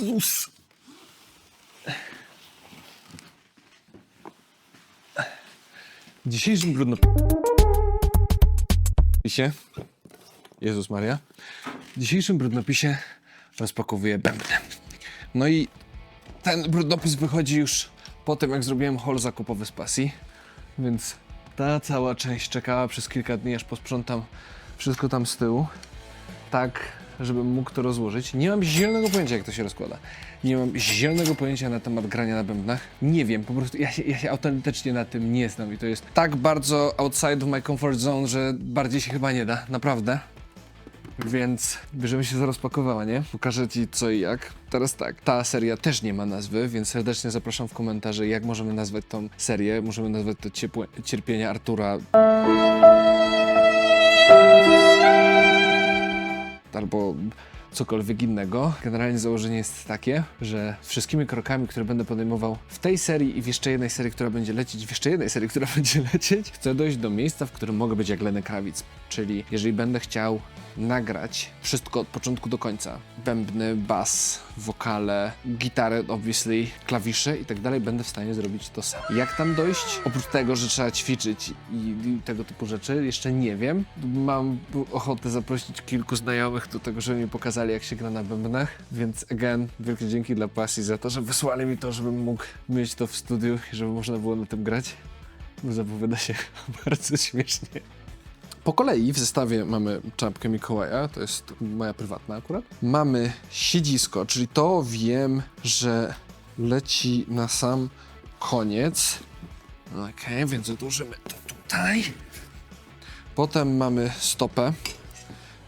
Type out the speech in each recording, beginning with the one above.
Jezus! W dzisiejszym brudnopisie... Jezus Maria. W dzisiejszym brudnopisie rozpakowuję bębny. No i ten brudnopis wychodzi już po tym, jak zrobiłem haul zakupowy z pasji, więc ta cała część czekała przez kilka dni, aż posprzątam wszystko tam z tyłu, tak, żebym mógł to rozłożyć. Nie mam zielonego pojęcia, jak to się rozkłada. Nie mam zielonego pojęcia na temat grania na bębnach. Nie wiem, po prostu ja się, ja się autentycznie na tym nie znam i to jest tak bardzo outside of my comfort zone, że bardziej się chyba nie da, naprawdę. Więc bierzemy się za rozpakowanie. Pokażę Ci co i jak. Teraz tak, ta seria też nie ma nazwy, więc serdecznie zapraszam w komentarze, jak możemy nazwać tą serię. Możemy nazwać to ciepłe, Cierpienie Artura. Albo cokolwiek innego. Generalnie założenie jest takie, że wszystkimi krokami, które będę podejmował w tej serii i w jeszcze jednej serii, która będzie lecieć, w jeszcze jednej serii, która będzie lecieć, chcę dojść do miejsca, w którym mogę być jak Lenny Krawic. Czyli jeżeli będę chciał nagrać wszystko od początku do końca, bębny, bas, wokale, gitarę, obviously, klawisze i tak dalej, będę w stanie zrobić to sam. Jak tam dojść? Oprócz tego, że trzeba ćwiczyć i, i tego typu rzeczy, jeszcze nie wiem. Mam ochotę zaprosić kilku znajomych do tego, żeby mi pokazali, jak się gra na bębnach, więc again, wielkie dzięki dla pasji za to, że wysłali mi to, żebym mógł mieć to w studiu i żeby można było na tym grać. Zapowiada się bardzo śmiesznie. Po kolei w zestawie mamy czapkę Mikołaja, to jest moja prywatna akurat. Mamy siedzisko, czyli to wiem, że leci na sam koniec. Okej, więc odłożymy to tutaj. Potem mamy stopę,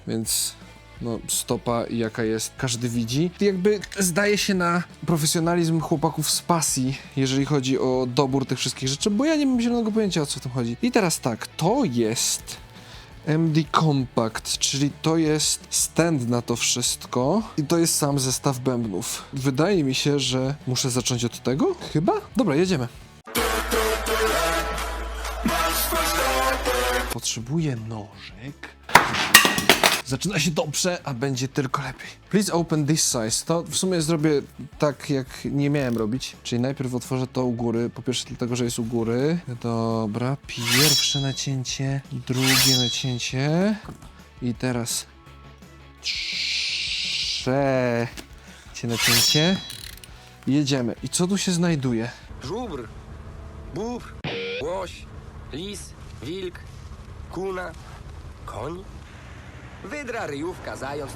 więc no, stopa jaka jest, każdy widzi. Jakby zdaje się na profesjonalizm chłopaków z pasji, jeżeli chodzi o dobór tych wszystkich rzeczy, bo ja nie mam zielonego pojęcia o co w tym chodzi. I teraz tak, to jest MD Compact, czyli to jest stand na to wszystko i to jest sam zestaw bębnów. Wydaje mi się, że muszę zacząć od tego? Chyba? Dobra, jedziemy. Potrzebuję nożyk. Zaczyna się dobrze, a będzie tylko lepiej. Please open this size. To w sumie zrobię tak, jak nie miałem robić. Czyli najpierw otworzę to u góry. Po pierwsze dlatego, że jest u góry. Dobra, pierwsze nacięcie, drugie nacięcie. I teraz trzecie nacięcie. Jedziemy. I co tu się znajduje? Żubr, bóbr, łoś, lis, wilk, kuna, koń, wydra, ryjówka, zając.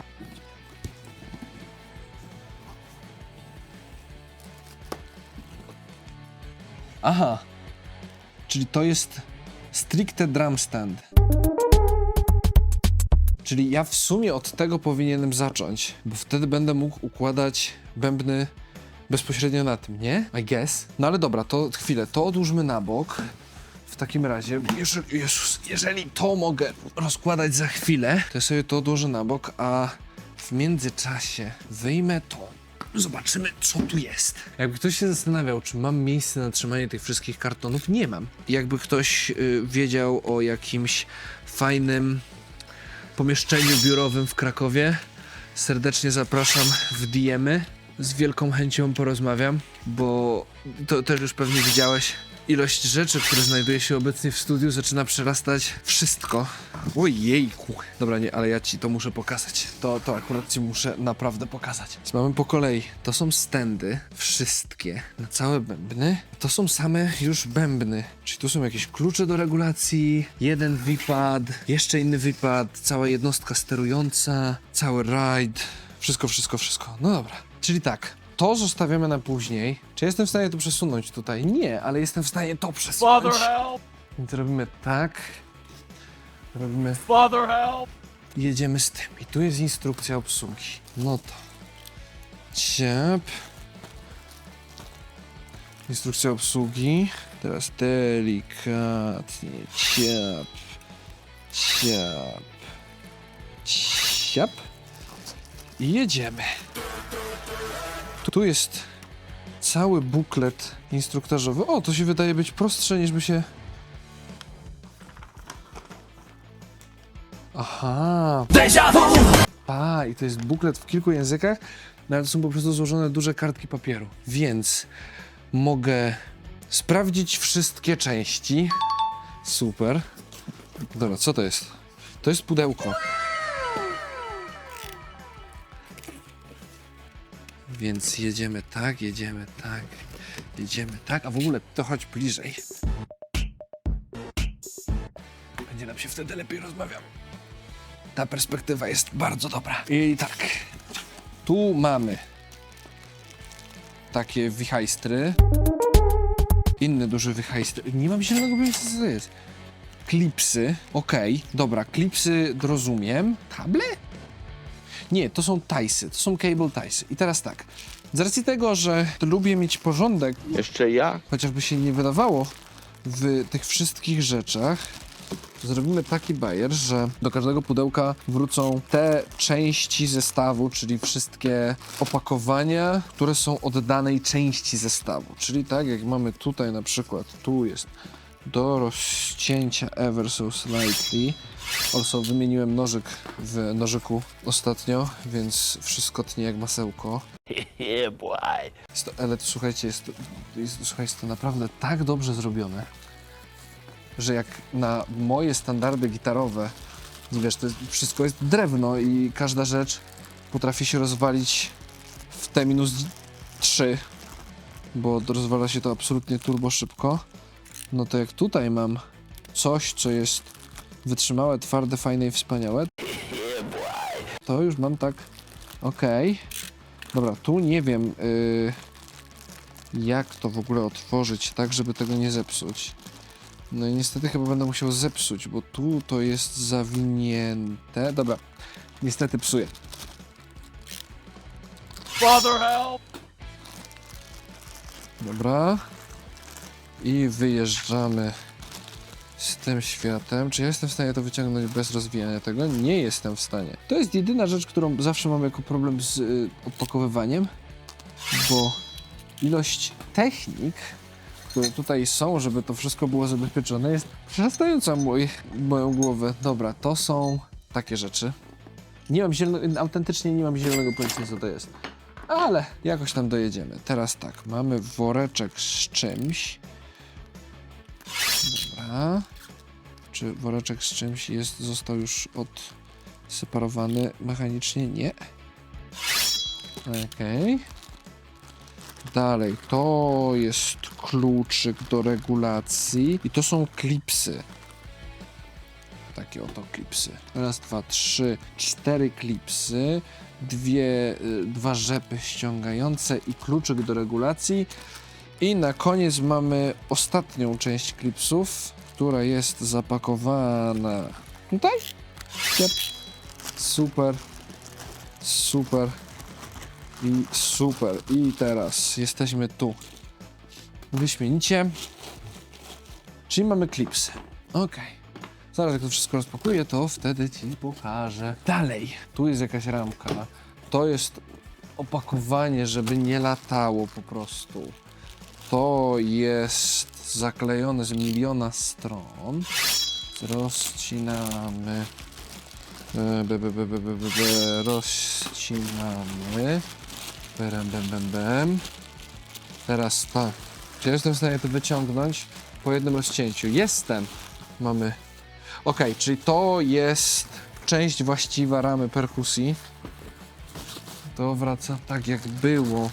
Aha. Czyli to jest stricte drum stand. Czyli ja w sumie od tego powinienem zacząć, bo wtedy będę mógł układać bębny bezpośrednio na tym, nie? I guess. No ale dobra, to chwilę, to odłóżmy na bok. W takim razie, jeżeli, Jezus, jeżeli to mogę rozkładać za chwilę, to sobie to odłożę na bok, a w międzyczasie wyjmę to. Zobaczymy, co tu jest. Jakby ktoś się zastanawiał, czy mam miejsce na trzymanie tych wszystkich kartonów, nie mam. Jakby ktoś y, wiedział o jakimś fajnym pomieszczeniu biurowym w Krakowie, serdecznie zapraszam w DM-y. Z wielką chęcią porozmawiam, bo to też już pewnie widziałeś. Ilość rzeczy, które znajduje się obecnie w studiu, zaczyna przerastać wszystko. Ojejku. Dobra, nie, ale ja ci to muszę pokazać. To, to akurat ci muszę naprawdę pokazać. Więc mamy po kolei. To są stędy, wszystkie, na całe bębny. To są same już bębny. Czyli tu są jakieś klucze do regulacji, jeden V-pad, jeszcze inny V-pad, cała jednostka sterująca, cały ride. Wszystko, wszystko, wszystko. No dobra. Czyli tak, to zostawiamy na później. Czy jestem w stanie to przesunąć tutaj? Nie, ale jestem w stanie to przesunąć. Father help! Więc robimy tak. Robimy. Father help! Jedziemy z tym. I tu jest instrukcja obsługi. No to. Ciep. Instrukcja obsługi. Teraz delikatnie. Ciap. Ciap. Ciap. I jedziemy. Tu- jest cały buklet instruktażowy. O, to się wydaje być prostsze niż by się. Aha. A, i to jest buklet w kilku językach. no ale to są po prostu złożone duże kartki papieru. Więc mogę sprawdzić wszystkie części. Super. Dobra, co to jest? To jest pudełko. Więc jedziemy tak, jedziemy tak, jedziemy tak, a w ogóle to chodź bliżej. Będzie nam się wtedy lepiej rozmawiało. Ta perspektywa jest bardzo dobra. I tak, tu mamy takie wichajstry. Inny duży wichajstry. Nie mam zielonego pojęcia, co to jest. Klipsy. Okej, dobra, klipsy rozumiem. Kable? Nie, to są tajsy, to są cable tajsy. I teraz tak, z racji tego, że lubię mieć porządek, Jeszcze ja? chociażby się nie wydawało w tych wszystkich rzeczach, to zrobimy taki bajer, że do każdego pudełka wrócą te części zestawu, czyli wszystkie opakowania, które są od danej części zestawu. Czyli tak jak mamy tutaj na przykład, tu jest do rozcięcia ever so slightly. Also wymieniłem nożyk w nożyku ostatnio, więc wszystko tnie jak masełko. Yeah, boy. Jest to, ale to, słuchajcie, jest to, jest, słuchaj, jest to naprawdę tak dobrze zrobione, że jak na moje standardy gitarowe, wiesz, to jest, wszystko jest drewno i każda rzecz potrafi się rozwalić w T minus 3, bo rozwala się to absolutnie turbo szybko. No to jak tutaj mam coś, co jest wytrzymałe, twarde, fajne i wspaniałe, to już mam tak, okej. Dobra, tu nie wiem, y, jak to w ogóle otworzyć tak, żeby tego nie zepsuć. No i niestety chyba będę musiał zepsuć, bo tu to jest zawinięte. Dobra, niestety psuję. Father help! Dobra. I wyjeżdżamy z tym światem. Czy ja jestem w stanie to wyciągnąć bez rozwijania tego? Nie jestem w stanie. To jest jedyna rzecz, którą zawsze mam jako problem z y, odpakowywaniem, bo ilość technik, które tutaj są, żeby to wszystko było zabezpieczone, jest przerastająca mój, moją głowę. Dobra, to są takie rzeczy. Nie mam zielonego, autentycznie nie mam zielonego pojęcia, co to jest. Ale jakoś tam dojedziemy. Teraz tak, mamy woreczek z czymś. Dobra. Czy woreczek z czymś jest, został już odseparowany mechanicznie? Nie. Okej. Dalej, to jest kluczyk do regulacji i to są klipsy. Takie oto klipsy. Raz, dwa, trzy, cztery klipsy, dwie, y, dwa rzepy ściągające i kluczyk do regulacji. I na koniec mamy ostatnią część klipsów, która jest zapakowana tutaj. Yep. Super, super i super. I teraz jesteśmy tu. Wyśmienicie. Czyli mamy klipsy. Okej. Zaraz jak to wszystko rozpakuję, to wtedy ci pokażę. Dalej. Tu jest jakaś ramka. To jest opakowanie, żeby nie latało po prostu. To jest zaklejone z miliona stron. Rozcinamy. E, be, be, be, be, be, be. Rozcinamy. Bem, bem, bem, bem. Teraz tak. Czy jestem w stanie to wyciągnąć po jednym rozcięciu? Jestem. Mamy. Ok, czyli to jest część właściwa ramy perkusji. To wraca tak jak było.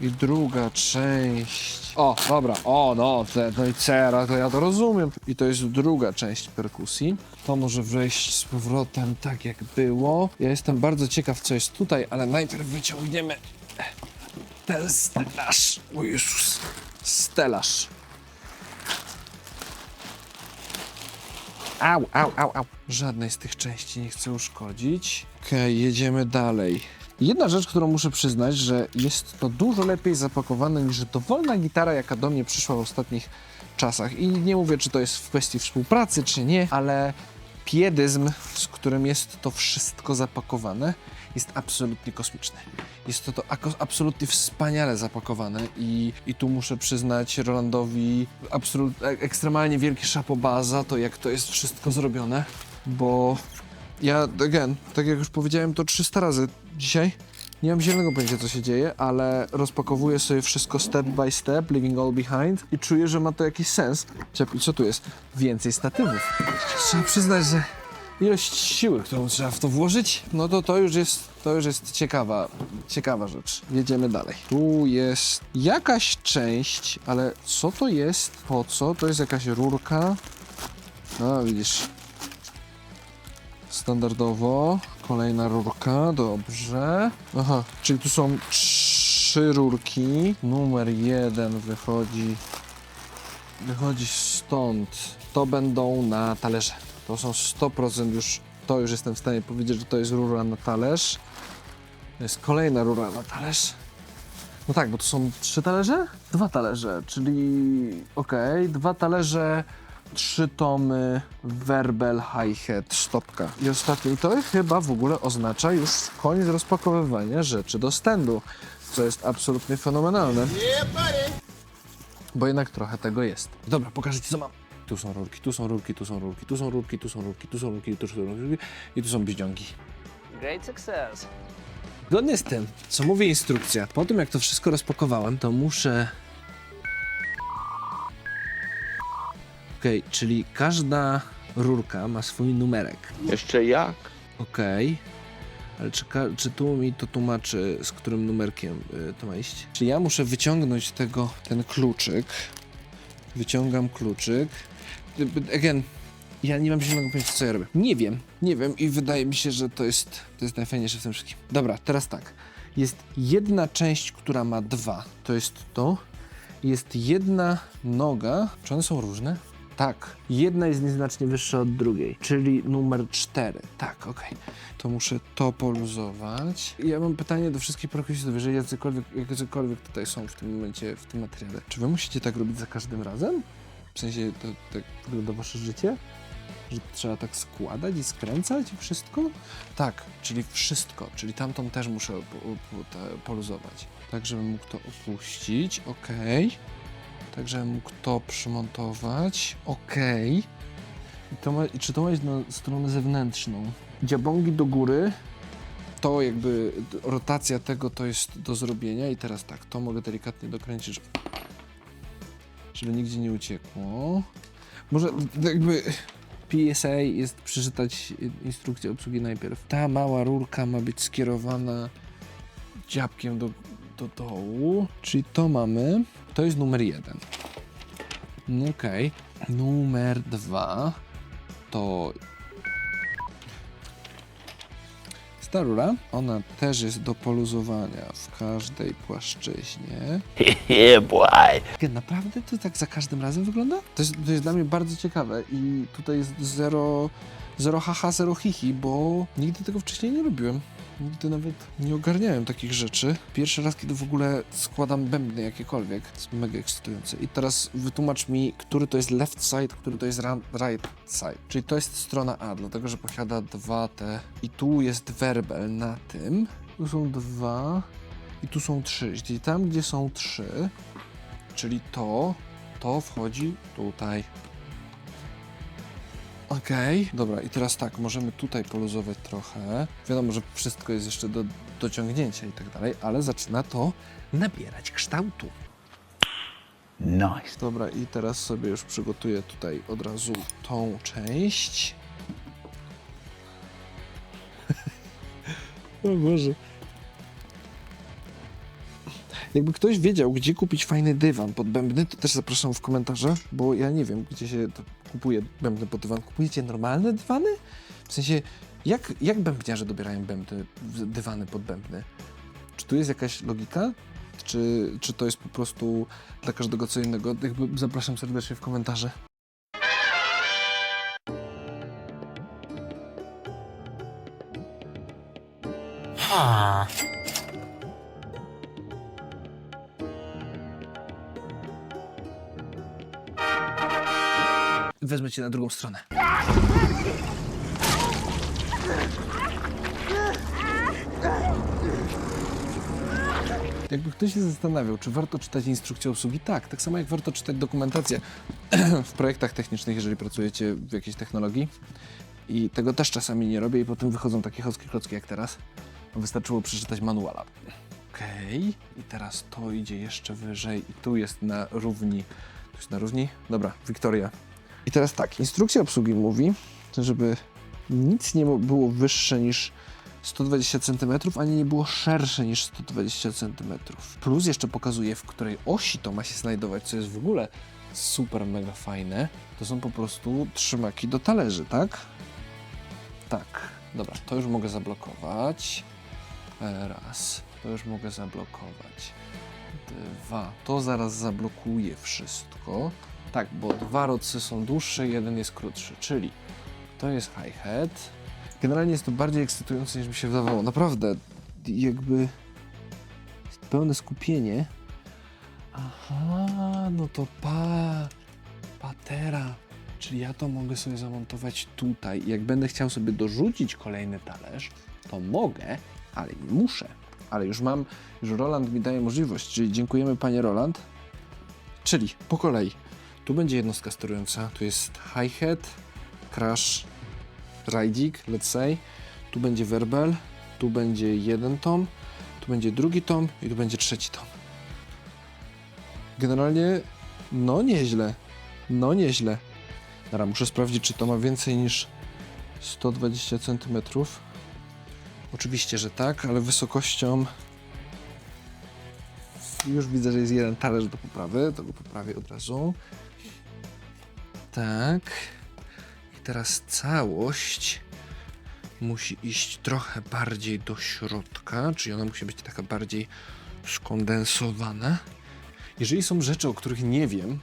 I druga część. O, dobra, o, no, te, no i cera, to ja to rozumiem. I to jest druga część perkusji. To może wejść z powrotem tak jak było. Ja jestem bardzo ciekaw, co jest tutaj, ale najpierw wyciągniemy ten stelaż. O Jezus, stelaż. Au, au, au, au. Żadnej z tych części nie chcę uszkodzić. Okej, jedziemy dalej. Jedna rzecz, którą muszę przyznać, że jest to dużo lepiej zapakowane niż dowolna gitara, jaka do mnie przyszła w ostatnich czasach. I nie mówię, czy to jest w kwestii współpracy, czy nie, ale piedyzm, z którym jest to wszystko zapakowane, jest absolutnie kosmiczny. Jest to, to absolutnie wspaniale zapakowane i, i tu muszę przyznać Rolandowi absolut, e- ekstremalnie wielki szapoba za to, jak to jest wszystko zrobione, bo ja, again, tak jak już powiedziałem to 300 razy dzisiaj, Nie mam zielonego pojęcia, co się dzieje, ale rozpakowuję sobie wszystko step by step, leaving all behind i czuję, że ma to jakiś sens. Ciep- co tu jest? Więcej statywów. Trzeba przyznać, że ilość siły, którą trzeba w to włożyć, no to to już jest, to już jest ciekawa, ciekawa rzecz. Jedziemy dalej. Tu jest jakaś część, ale co to jest? Po co? To jest jakaś rurka. No, widzisz. Standardowo. Kolejna rurka, dobrze. Aha, czyli tu są trzy rurki. Numer jeden wychodzi. Wychodzi stąd. To będą na talerze. To są 100% już. To już jestem w stanie powiedzieć, że to jest rura na talerz. To jest kolejna rura na talerz. No tak, bo to są trzy talerze? Dwa talerze, czyli okej, dwa talerze, trzy tomy, werbel, hi-hat, sztopka. I ostatni to chyba w ogóle oznacza już koniec rozpakowywania rzeczy do stędu, co jest absolutnie fenomenalne. Bo jednak trochę tego jest. Dobra, pokażę ci co mam. Tu są rurki, tu są rurki, tu są rurki, tu są rurki, tu są rurki, tu są rurki, tu są rurki i tu są bliźniągi. Great success. Zgodnie z tym, co mówi instrukcja, po tym jak to wszystko rozpakowałem, to muszę. Okej, czyli każda rurka ma swój numerek. Jeszcze jak? Okej. Ale czy, czy tu mi to tłumaczy, z którym numerkiem y, to ma iść? Czy ja muszę wyciągnąć tego, ten kluczyk? Wyciągam kluczyk. Y, Again, ja nie mam zielonego pojęcia, co ja robię. Nie wiem, nie wiem i wydaje mi się, że to jest, to jest najfajniejsze w tym wszystkim. Dobra, teraz tak. Jest jedna część, która ma dwa. To jest to. Jest jedna noga. Czy one są różne? Tak. Jedna jest nieznacznie wyższa od drugiej, czyli numer 4. Tak, okej. To muszę to poluzować. Ja mam pytanie do wszystkich progresistów, jeżeli jacykolwiek, jacykolwiek tutaj są w tym momencie, w tym materiale. Czy wy musicie tak robić za każdym razem? W sensie, to tak wygląda wasze życie? Że trzeba tak składać i skręcać wszystko? Tak, czyli wszystko. Czyli tamtą też muszę poluzować. Tak, żebym mógł to opuścić. Okej. Tak, żebym mógł to przymontować. Okej. I, to ma, czy to ma iść na stronę zewnętrzną? Dziabągi do góry. To jakby rotacja tego to jest do zrobienia. I teraz tak, to mogę delikatnie dokręcić, żeby, żeby nigdzie nie uciekło. Może jakby PSA jest przeczytać instrukcję obsługi najpierw. Ta mała rurka ma być skierowana dziabkiem do, do dołu. Czyli to mamy. To jest numer jeden. Okej. Numer dwa to ta rura. Ona też jest do poluzowania w każdej płaszczyźnie. Yeah, Naprawdę to tak za każdym razem wygląda? To jest, to jest dla mnie bardzo ciekawe i tutaj jest zero, zero haha, zero hihi, bo nigdy tego wcześniej nie robiłem. Nigdy nawet nie ogarniałem takich rzeczy. Pierwszy raz, kiedy w ogóle składam bębny jakiekolwiek, to jest mega ekscytujące. I teraz wytłumacz mi, który to jest left side, który to jest right side. Czyli to jest strona A, dlatego że posiada dwa te... I tu jest werbel na tym. Tu są dwa i tu są trzy. Czyli tam, gdzie są trzy, Czyli to, to wchodzi tutaj. Okej, dobra, i teraz tak, możemy tutaj poluzować trochę. Wiadomo, że wszystko jest jeszcze do dociągnięcia i tak dalej, ale zaczyna to nabierać kształtu. Nice. Dobra, i teraz sobie już przygotuję tutaj od razu tą część. o Boże. Jakby ktoś wiedział, gdzie kupić fajny dywan pod bębny, to też zapraszam w komentarze, bo ja nie wiem, gdzie się to kupuje bębny pod dywan. Kupujecie normalne dywany? W sensie, jak, jak bębniarze dobierają bębny, dywany pod bębny? Czy tu jest jakaś logika? Czy, czy to jest po prostu dla każdego co innego? Jakby zapraszam serdecznie w komentarze. Wezmę cię na drugą stronę. Jakby ktoś się zastanawiał, czy warto czytać instrukcję obsługi, tak, tak samo jak warto czytać dokumentację w projektach technicznych, jeżeli pracujecie w jakiejś technologii. I tego też czasami nie robię i potem wychodzą takie chocki klocki jak teraz. Wystarczyło przeczytać manuala. Okej, i teraz to idzie jeszcze wyżej i tu jest na równi. Tu jest na równi? Dobra, Wiktoria. I teraz tak, instrukcja obsługi mówi, żeby nic nie było wyższe niż 120 cm, ani nie było szersze niż 120 cm. Plus jeszcze pokazuje, w której osi to ma się znajdować, co jest w ogóle super mega fajne. To są po prostu trzymaki do talerzy, tak? Tak. Dobra, to już mogę zablokować. Raz. To już mogę zablokować. Dwa. To zaraz zablokuje wszystko. Tak, bo dwa rocy są dłuższe, jeden jest krótszy, czyli to jest hi-hat. Generalnie jest to bardziej ekscytujące niż mi się wydawało. Naprawdę, jakby pełne skupienie. Aha, no to pa, patera. Czyli ja to mogę sobie zamontować tutaj. Jak będę chciał sobie dorzucić kolejny talerz, to mogę, ale nie muszę. Ale już mam, już Roland mi daje możliwość, czyli dziękujemy panie Roland. Czyli po kolei. Tu będzie jednostka sterująca, tu jest hi-hat, crash, rajdzik, let's say. Tu będzie werbel, tu będzie jeden tom, tu będzie drugi tom i tu będzie trzeci tom. Generalnie, no nieźle, no nieźle. Dobra, muszę sprawdzić, czy to ma więcej niż 120 cm. Oczywiście, że tak, ale wysokością już widzę, że jest jeden talerz do poprawy, to go poprawię od razu. Tak. I teraz całość musi iść trochę bardziej do środka, czyli ona musi być taka bardziej skondensowana. Jeżeli są rzeczy, o których nie wiem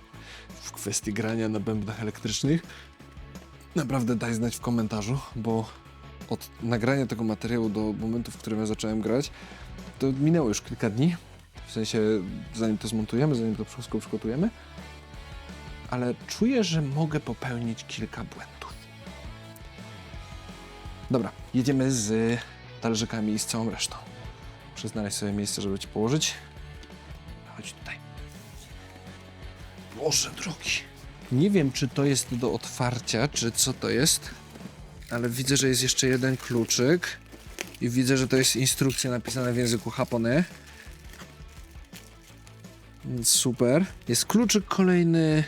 w kwestii grania na bębnach elektrycznych, naprawdę daj znać w komentarzu, bo od nagrania tego materiału do momentu, w którym ja zacząłem grać, to minęło już kilka dni. W sensie, zanim to zmontujemy, zanim to wszystko przygotujemy. Ale czuję, że mogę popełnić kilka błędów. Dobra, jedziemy z talerzykami i z całą resztą. Muszę znaleźć sobie miejsce, żeby ci położyć. Chodź tutaj. Boże drogi. Nie wiem, czy to jest do otwarcia, czy co to jest, ale widzę, że jest jeszcze jeden kluczyk i widzę, że to jest instrukcja napisana w języku. Więc Super. Jest kluczyk kolejny,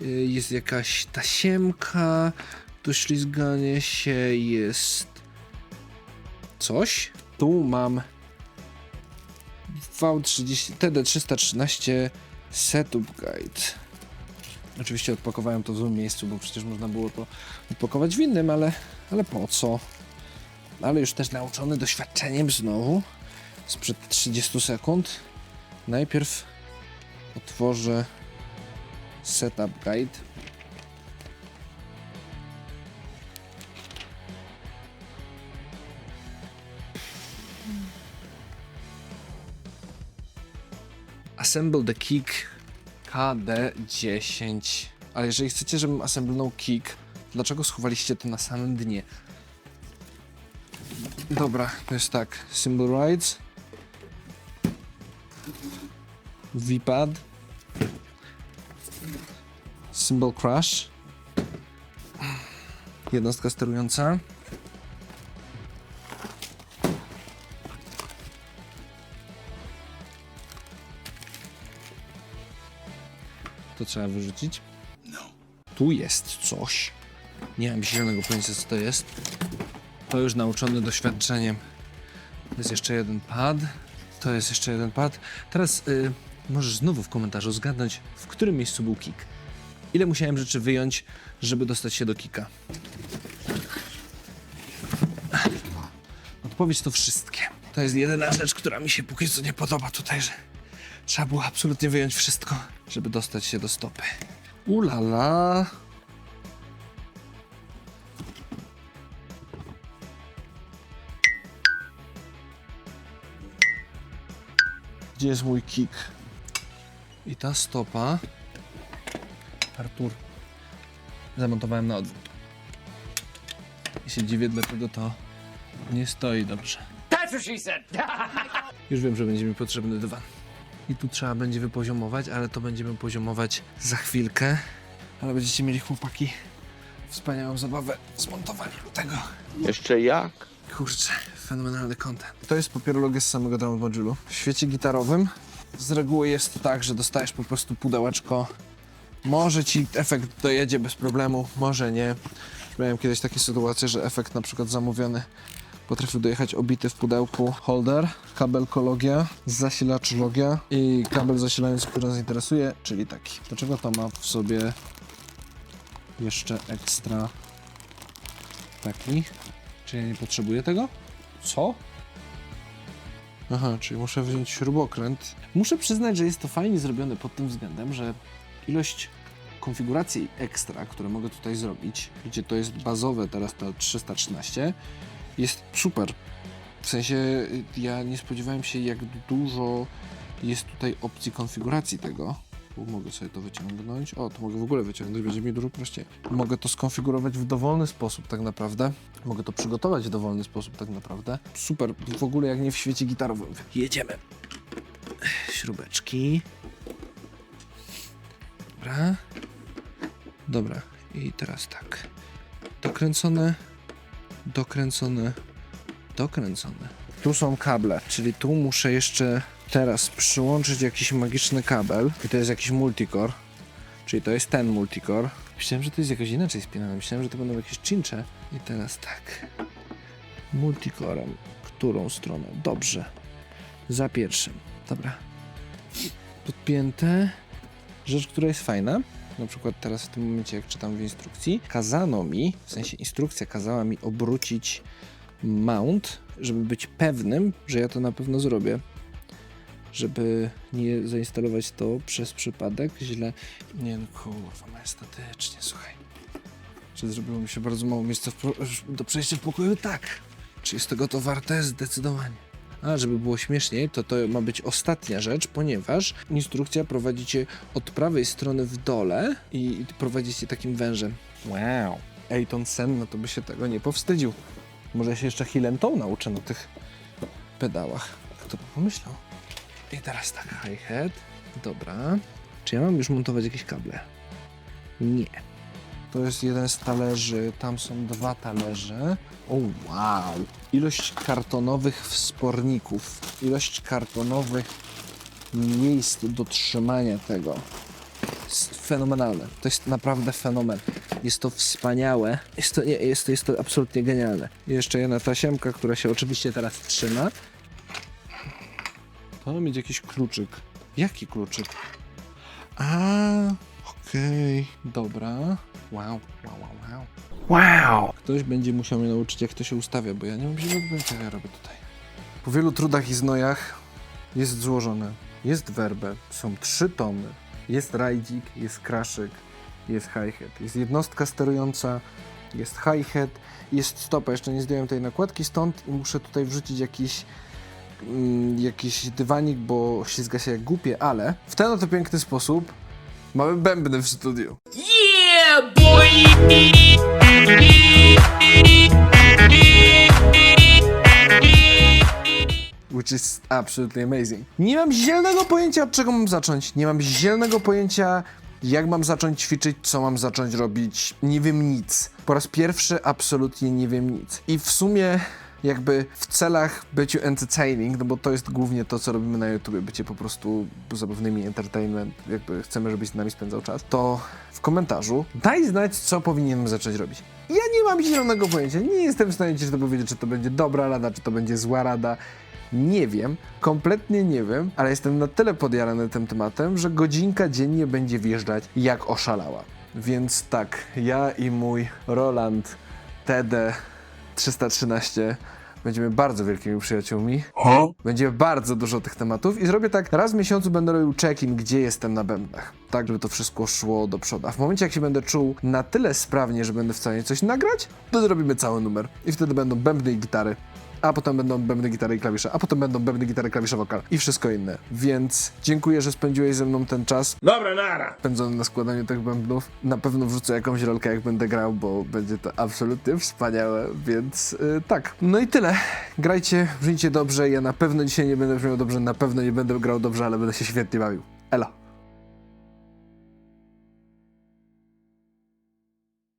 y, jest jakaś tasiemka do ślizgania się, jest coś. Tu mam V30, TD313 Setup Guide. Oczywiście odpakowałem to w złym miejscu, bo przecież można było to odpakować w innym, ale, ale po co? Ale już też nauczony doświadczeniem znowu, sprzed 30 sekund, najpierw otworzę Setup Guide. Assemble the Kick KD10. Ale jeżeli chcecie, żebym assemblnął kick, dlaczego schowaliście to na samym dnie? Dobra, to jest tak. Symbol rides. V-pad. Symbol crash. Jednostka sterująca. Trzeba wyrzucić. Tu jest coś. Nie mam zielonego pojęcia, co to jest. To już nauczony doświadczeniem. To jest jeszcze jeden pad. To jest jeszcze jeden pad. Teraz y, możesz znowu w komentarzu zgadnąć, w którym miejscu był kick. Ile musiałem rzeczy wyjąć, żeby dostać się do kika. Odpowiedź to wszystkie. To jest jedyna rzecz, która mi się póki co nie podoba tutaj, że trzeba było absolutnie wyjąć wszystko, żeby dostać się do stopy. Ulala. Gdzie jest mój kick? I ta stopa. Artur. Zamontowałem na odwrót. I się dziwię, dlaczego to nie stoi dobrze. That's what she said. Już wiem, że będzie mi potrzebny dywan. I tu trzeba będzie wypoziomować, ale to będziemy poziomować za chwilkę. Ale będziecie mieli chłopaki wspaniałą zabawę z montowaniem tego. Jeszcze jak? Kurczę, fenomenalny content. To jest papierologia z samego drum modulu. W świecie gitarowym z reguły jest to tak, że dostajesz po prostu pudełeczko. Może ci efekt dojedzie bez problemu, może nie. Miałem kiedyś takie sytuacje, że efekt na przykład zamówiony potrafił dojechać obity w pudełku holder, kabel kologia, zasilacz logia i kabel zasilający, który nas interesuje, czyli taki. Dlaczego to ma w sobie jeszcze ekstra taki? Czy ja nie potrzebuję tego? Co? Aha, czyli muszę wziąć śrubokręt. Muszę przyznać, że jest to fajnie zrobione pod tym względem, że ilość konfiguracji ekstra, które mogę tutaj zrobić, gdzie to jest bazowe teraz to 313, jest super. W sensie y, ja nie spodziewałem się, jak dużo jest tutaj opcji konfiguracji tego. Mogę sobie to wyciągnąć. O, to mogę w ogóle wyciągnąć, będzie mi dużo prościej. Mogę to skonfigurować w dowolny sposób tak naprawdę. Mogę to przygotować w dowolny sposób tak naprawdę. Super, w ogóle jak nie w świecie gitarowym. Jedziemy. Śrubeczki. Dobra. Dobra. I teraz tak. Dokręcone. Dokręcone. Dokręcone. Tu są kable, czyli tu muszę jeszcze teraz przyłączyć jakiś magiczny kabel. I to jest jakiś multicore. Czyli to jest ten multicore. Myślałem, że to jest jakoś inaczej spinane. Myślałem, że to będą jakieś cincze. I teraz tak. Multicorem. Którą stroną? Dobrze. Za pierwszym. Dobra. Podpięte. Rzecz, która jest fajna. Na przykład teraz w tym momencie, jak czytam w instrukcji, kazano mi, w sensie instrukcja kazała mi obrócić mount, żeby być pewnym, że ja to na pewno zrobię. Żeby nie zainstalować to przez przypadek źle. Nie no kurwa, majestatycznie, słuchaj. Czy zrobiło mi się bardzo mało miejsca do przejścia w pokoju? Tak. Czy jest tego to warte? Zdecydowanie. A, żeby było śmieszniej, to to ma być ostatnia rzecz, ponieważ instrukcja prowadzi cię od prawej strony w dole i prowadzi cię takim wężem. Wow. Ejton Sen, no to by się tego nie powstydził. Może się jeszcze Hilentą nauczę na tych pedałach. Kto by pomyślał? I teraz tak, hi-hat. Dobra. Czy ja mam już montować jakieś kable? Nie. To jest jeden z talerzy, tam są dwa talerze. O wow! Ilość kartonowych wsporników, ilość kartonowych miejsc do trzymania tego jest fenomenalne. To jest naprawdę fenomen. Jest to wspaniałe. Jest to, nie, jest to, jest to absolutnie genialne. Jeszcze jedna tasiemka, która się oczywiście teraz trzyma. To mieć jakiś kluczyk. Jaki kluczyk? A, okej, dobra. Wow, wow, wow, wow. Wow! Ktoś będzie musiał mnie nauczyć, jak to się ustawia, bo ja nie mam zielonego pojęcia, ja robię tutaj. Po wielu trudach i znojach jest złożone. Jest werbę, są trzy tomy. Jest rajdzik, jest kraszyk, jest hi-hat. Jest jednostka sterująca, jest hi-hat, jest stopa. Jeszcze nie zdjąłem tej nakładki stąd i muszę tutaj wrzucić jakiś mm, jakiś dywanik, bo ślizga się jak głupie, ale w ten oto piękny sposób mamy bębny w studiu. Which is absolutely amazing. Nie mam zielonego pojęcia, od czego mam zacząć. Nie mam zielonego pojęcia, jak mam zacząć ćwiczyć, co mam zacząć robić. Nie wiem nic. Po raz pierwszy absolutnie nie wiem nic. I w sumie jakby w celach byciu entertaining, no bo to jest głównie to, co robimy na YouTube, bycie po prostu zabawnymi entertainment, jakby chcemy, żebyś z nami spędzał czas, to w komentarzu daj znać, co powinienem zacząć robić. Ja nie mam zielonego pojęcia, nie jestem w stanie ci to powiedzieć, czy to będzie dobra rada, czy to będzie zła rada. Nie wiem, kompletnie nie wiem, ale jestem na tyle podjarany tym tematem, że godzinka dziennie będzie wjeżdżać jak oszalała. Więc tak, ja i mój Roland TD 313 będziemy bardzo wielkimi przyjaciółmi. Będzie bardzo dużo tych tematów i zrobię tak, raz w miesiącu będę robił check-in, gdzie jestem na bębnach. Tak, żeby to wszystko szło do przodu. A w momencie, jak się będę czuł na tyle sprawnie, że będę w stanie coś nagrać, to zrobimy cały numer. I wtedy będą bębny i gitary. A potem będą bębny, gitary i klawisze, a potem będą bębny, gitary, klawisze, wokal i wszystko inne. Więc dziękuję, że spędziłeś ze mną ten czas. Dobra, nara! Spędzony na składaniu tych bębnów. Na pewno wrzucę jakąś rolkę, jak będę grał, bo będzie to absolutnie wspaniałe, więc yy, tak. No i tyle. Grajcie, brzmicie dobrze. Ja na pewno dzisiaj nie będę brzmiał dobrze, na pewno nie będę grał dobrze, ale będę się świetnie bawił. Elo.